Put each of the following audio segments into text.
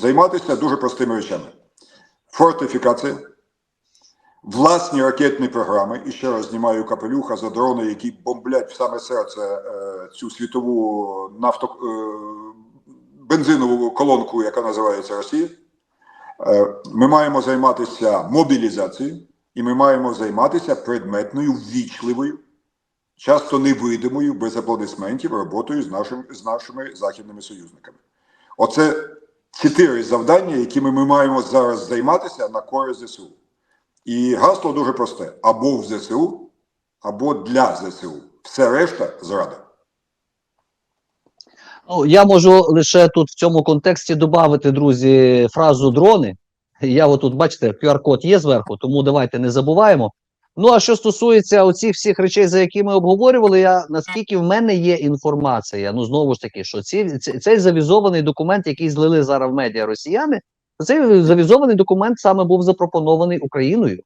займатися дуже простими речами: фортифікація, власні ракетні програми. І ще раз знімаю капелюха за дрони, які бомблять в саме серце е, цю світову нафто, е, бензинову колонку, яка називається Росія. Е, Ми маємо займатися мобілізацією, і ми маємо займатися предметною, ввічливою, часто невидимою, без аплодисментів, роботою з, нашим, з нашими західними союзниками. Оце чотири завдання, якими ми маємо зараз займатися на користь ЗСУ. І гасло дуже просте: або в ЗСУ, або для ЗСУ. Все решта зрада. Ну, я можу лише тут в цьому контексті додати, друзі, фразу дрони. Я отут, бачите, QR-код є зверху, тому давайте не забуваємо. Ну, а що стосується оцих всіх речей, за які ми обговорювали, я наскільки в мене є інформація, ну знову ж таки, що ці, цей завізований документ, який злили зараз в медіа росіяни, цей завізований документ саме був запропонований Україною.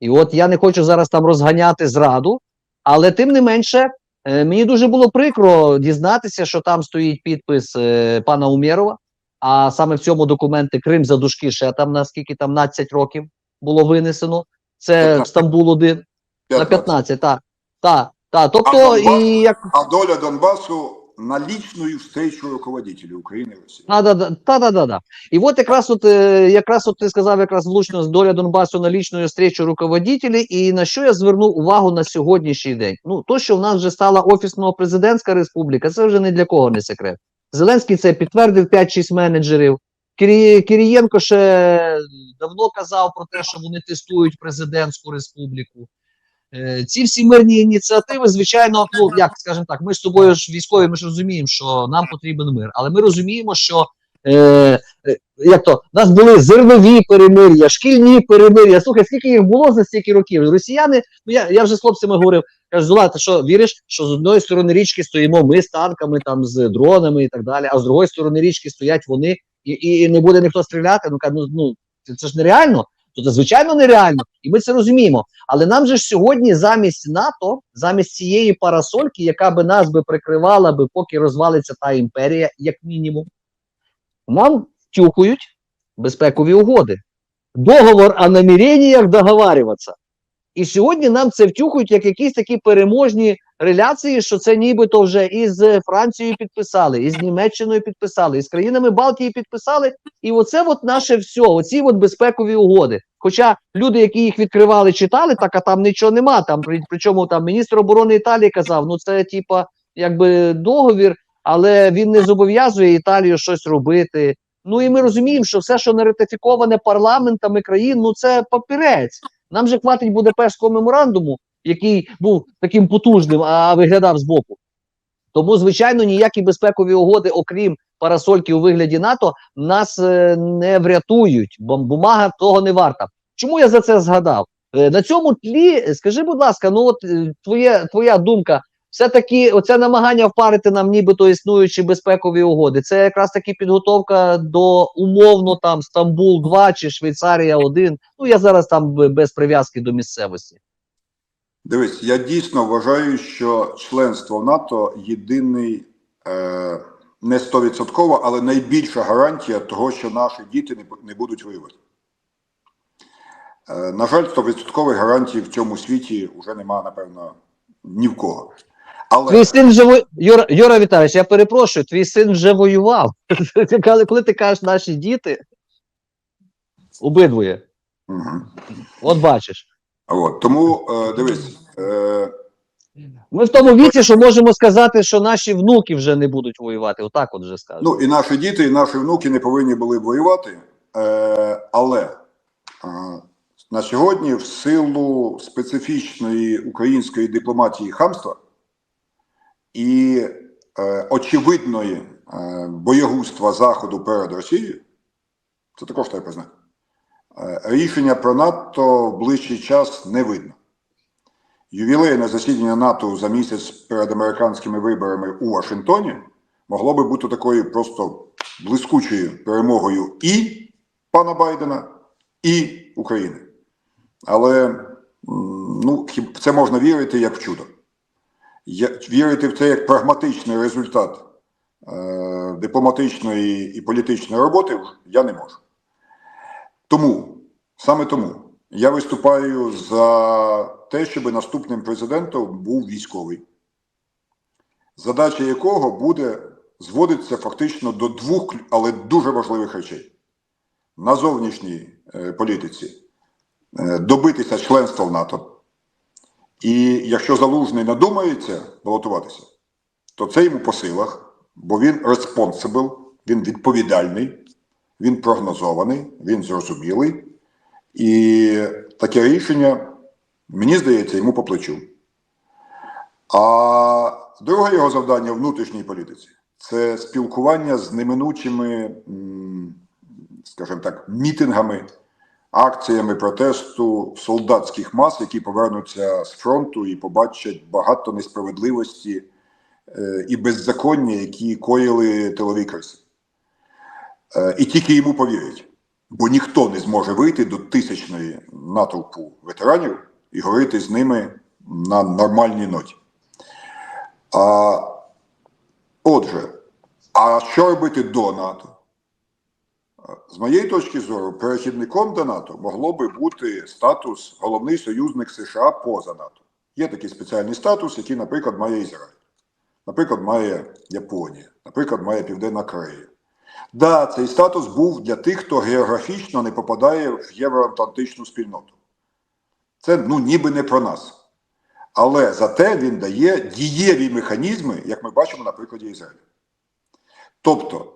І от я не хочу зараз там розганяти зраду, але тим не менше, Е, Мені дуже було прикро дізнатися, що там стоїть підпис е, пана Умєрова, а саме в цьому документі Крим за дужки ще там наскільки там 15 років було винесено. Це Стамбул 1 на 15, так. Так, так. Тобто, А Донбас? і як А доля Донбасу на лічну встречу руководителей України і Росії. А, да, да, та, да, да, да. І от якраз от, е, якраз от ти сказав якраз влучно з доля Донбасу на лічну встречу руководителей, і на що я звернув увагу на сьогоднішній день? Ну, то, що в нас вже стала офісно-президентська республіка, це вже не для кого не секрет. Зеленський це підтвердив 5-6 менеджерів. Кирі, Кирієнко ще давно казав про те, що вони тестують президентську республіку. Е, Ці всі мирні ініціативи, звичайно, ну як скажемо так, ми з тобою ж військові, ми ж розуміємо, що нам потрібен мир, але ми розуміємо, що е, е, як то у нас були зернові перемир'я, шкільні перемир'я. Слухай, скільки їх було за стільки років? Росіяни, ну я, я вже з хлопцями говорив, кажу, Зула, ти що віриш, що з одної сторони річки стоїмо ми з танками, там з дронами і так далі, а з другої сторони річки стоять вони, і, і не буде ніхто стріляти. Ну кажу, ну, ну це, ж нереально. То це звичайно нереально, і ми це розуміємо. Але нам же ж сьогодні замість НАТО, замість цієї парасольки, яка би нас би прикривала, би поки розвалиться та імперія, як мінімум, нам втюхують безпекові угоди. Договор о наміреннях договарюватися. І сьогодні нам це втюхують як якісь такі переможні реляції, що це нібито вже із Францією підписали, із Німеччиною підписали, із країнами Балтії підписали. І оце от наше все, оці от безпекові угоди. Хоча люди, які їх відкривали, читали, так а там нічого нема. Там при, причому там міністр оборони Італії казав: ну це типа якби договір, але він не зобов'язує Італію щось робити. Ну і ми розуміємо, що все, що не ратифіковане парламентами країн, ну це папірець. Нам же хватить Будапештського меморандуму, який був таким потужним, а виглядав збоку. Тому, звичайно, ніякі безпекові угоди, окрім парасольки у вигляді НАТО, нас е, не врятують, бо бумага того не варта. Чому я за це згадав? Е, на цьому тлі, скажи, будь ласка, ну от е, твоє, твоя думка, все-таки оце намагання впарити нам нібито існуючі безпекові угоди, це якраз таки підготовка до умовно там Стамбул 2 чи Швейцарія 1. Ну я зараз там без прив'язки до місцевості. Дивись, я дійсно вважаю, що членство в НАТО єдиний е, не стовідсотково, але найбільша гарантія того, що наші діти не, не будуть воювати. Е, на жаль, стовідсоткової гарантії в цьому світі вже немає, напевно, ні в кого. Але Твій син вже во... Юра, Юра Віталійович, я перепрошую, твій син вже воював. Коли- ти кажеш наші діти, обидвоє. Мгм. От бачиш. От, тому е, дивись, е, Ми в тому віці, що можемо сказати, що наші внуки вже не будуть воювати. Отак от вже скажу. Ну і наші діти, і наші внуки не повинні були б воювати. Е, але е, на сьогодні, в силу специфічної української дипломатії хамства і е, очевидної е, боягузтва Заходу перед Росією, це також треба знати. Е, рішення про НАТО в ближчий час не видно. Ювілейне засідання НАТО за місяць перед американськими виборами у Вашингтоні могло би бути такою просто блискучою перемогою і пана Байдена, і України. Але ну, це можна вірити як в чудо. Вірити в це як прагматичний результат е, дипломатичної і політичної роботи я не можу. Тому, саме тому, я виступаю за те, щоб наступним президентом був військовий, задача якого буде зводитися фактично до двох, але дуже важливих речей. На зовнішній е, політиці е, добитися членства в НАТО. І якщо залужний надумається балотуватися, то це йому по силах, бо він responsible, він відповідальний, він прогнозований, він зрозумілий. І таке рішення, мені здається, йому по плечу. А друге його завдання в внутрішній політиці це спілкування з неминучими, скажімо так, мітингами, акціями протесту солдатських мас, які повернуться з фронту і побачать багато несправедливості е, і беззаконня, які коїли тилові криси. Е, І тільки йому повірять, бо ніхто не зможе вийти до тисячної натовпу ветеранів і говорити з ними на нормальній ноті. А, отже, а що робити до НАТО? З моєї точки зору, перехідником до НАТО могло би бути статус головний союзник США поза НАТО. Є такий спеціальний статус, який, наприклад, має Ізраїль, наприклад, має Японія, наприклад, має Південна Корея. Да, цей статус був для тих, хто географічно не попадає в євроатлантичну спільноту. Це ну, ніби не про нас. Але зате він дає дієві механізми, як ми бачимо на прикладі Ізраїлю. Тобто,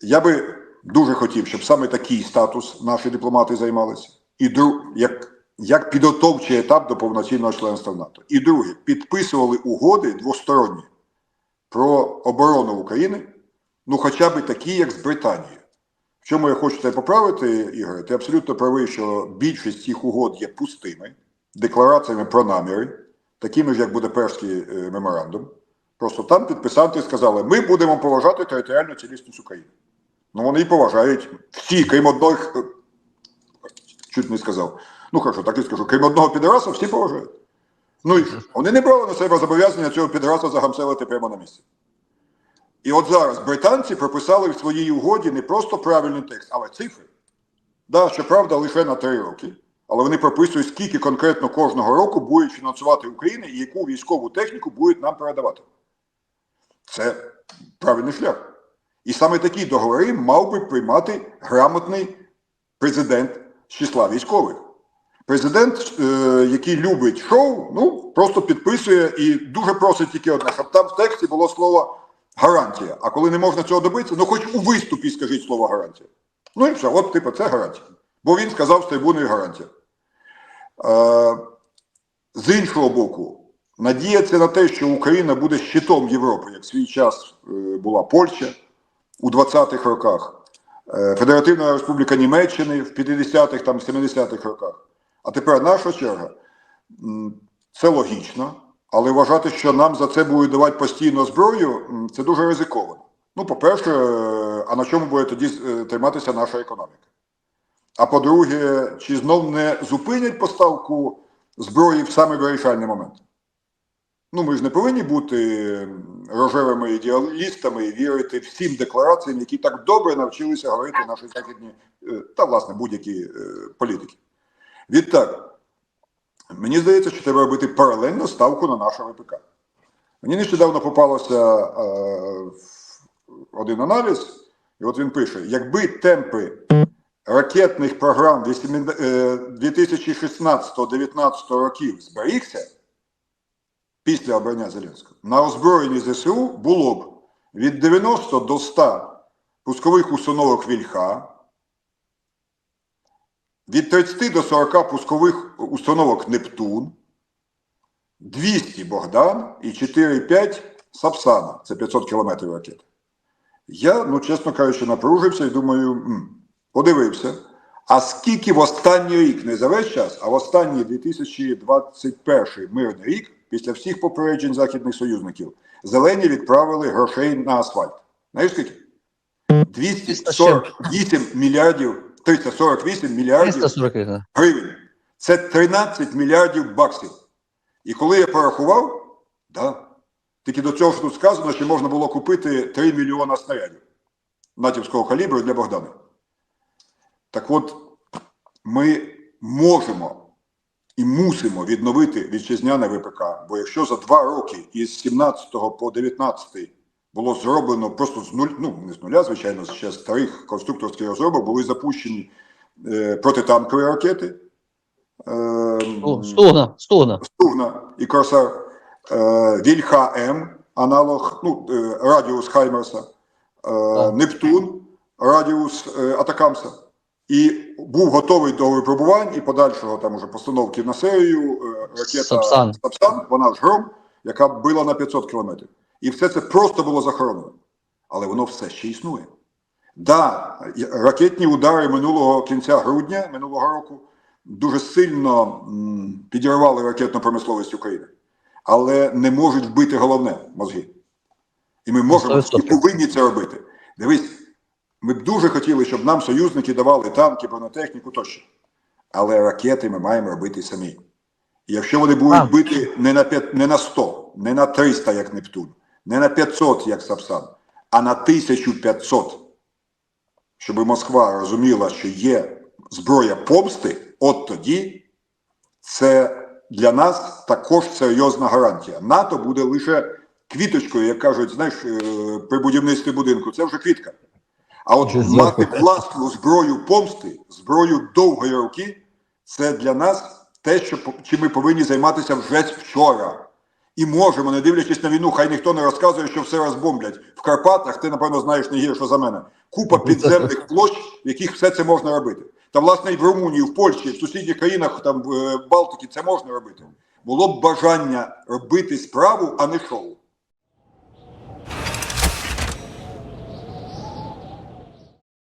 я би дуже хотів, щоб саме такий статус наші дипломати займалися, і друг, як, як підготовчий етап до повноцінного членства в НАТО. І друге, підписували угоди двосторонні про оборону України, ну хоча б такі, як з Британією. В чому я хочу тебе поправити, Ігоре, ти абсолютно правий, що більшість цих угод є пустими, деклараціями про наміри, такими ж, як Будапештський е, меморандум. Просто там підписанти сказали, ми будемо поважати територіальну цілісність України. Ну, вони і поважають всі, крім одних, е, чуть не сказав. Ну, хорошо, так і скажу, крім одного підраса, всі поважають. Ну і що? Вони не брали на себе зобов'язання цього підраса загамселити прямо на місці. І от зараз британці прописали в своїй угоді не просто правильний текст, але цифри. Да, щоправда, лише на три роки. Але вони прописують, скільки конкретно кожного року будуть фінансувати Україна і яку військову техніку будуть нам передавати. Це правильний шлях. І саме такі договори мав би приймати грамотний президент з числа військових. Президент, е, який любить шоу, ну просто підписує і дуже просить тільки одне, щоб там в тексті було слово гарантія. А коли не можна цього добитися, ну хоч у виступі скажіть слово гарантія. Ну і все, от типу, це гарантія. Бо він сказав з трибуною гарантія. Е, з іншого боку, надіятися на те, що Україна буде щитом Європи, як в свій час е, була Польща у 20-х роках, е, Федеративна Республіка Німеччини в 50-х, там 70-х роках. А тепер наша черга. Це логічно, але вважати, що нам за це будуть давати постійно зброю, це дуже ризиковано. Ну, по-перше, е, а на чому буде тоді е, триматися наша економіка? А по-друге, чи знов не зупинять поставку зброї в саме вирішальний момент? Ну, ми ж не повинні бути рожевими ідеалістами і вірити всім деклараціям, які так добре навчилися говорити наші західні е, та, власне, будь-які політики. Відтак, мені здається, що треба робити паралельно ставку на наше ВПК. Мені нещодавно попалося е, один аналіз, і от він пише: якби темпи ракетних програм 2016-2019 років зберігся після обрання Зеленського, на озброєнні ЗСУ було б від 90 до 100 пускових установок Вільха, від 30 до 40 пускових установок Нептун, 200 Богдан і 4-5 Сапсана. Це 500 кілометрів ракет. Я, ну чесно кажучи, напружився і думаю, м, подивився. А скільки в останній рік, не за весь час, а в останній 2021 мирний рік, після всіх попереджень західних союзників, зелені відправили грошей на асфальт. Знаєш скільки? 248 мільярдів, 348 мільярдів 340 гривень. Це 13 мільярдів баксів. І коли я порахував, да, Тільки до цього, що тут сказано, що можна було купити 3 мільйона снарядів натівського калібру для Богдана. Так от, ми можемо і мусимо відновити вітчизняне ВПК. Бо якщо за два роки із 17 по 19 було зроблено просто з нуль, ну не з нуля, звичайно, ще старих конструкторських розробок були запущені е, протитанкові ракети. Е, Ну, Стугна, стугна. Стугна і Корсар, е, Вільха М, аналог, ну, е, радіус Хаймерса, е, Нептун, радіус е, Атакамса. І був готовий до випробувань і подальшого там уже постановки на серію е, ракета Сапсан. Сапсан, вона ж гром, яка била на 500 кілометрів. І все це просто було захоронено. Але воно все ще існує. Да, ракетні удари минулого кінця грудня минулого року дуже сильно підірвали ракетну промисловість України, але не можуть вбити головне мозги. І ми можемо і повинні це робити. Дивись, ми б дуже хотіли, щоб нам союзники давали танки, бронетехніку тощо. Але ракети ми маємо робити самі. І якщо вони будуть бити не на, 5, не на 100, не на 300, як Нептун, не на 500, як Сапсан, а на 1500, щоб Москва розуміла, що є зброя помсти, от тоді це для нас також серйозна гарантія. НАТО буде лише квіточкою, як кажуть, знаєш, е, при будівництві будинку. Це вже квітка. А от Вже мати власну зброю помсти, зброю довгої руки, це для нас те, що чим ми повинні займатися вже вчора. І можемо, не дивлячись на війну, хай ніхто не розказує, що все розбомблять. В Карпатах, ти, напевно, знаєш не гірше за мене. Купа підземних площ, в яких все це можна робити. Та, власне, і в Румунії, в Польщі, в сусідніх країнах, там в Балтики це можна робити. Було б бажання робити справу, а не шоу.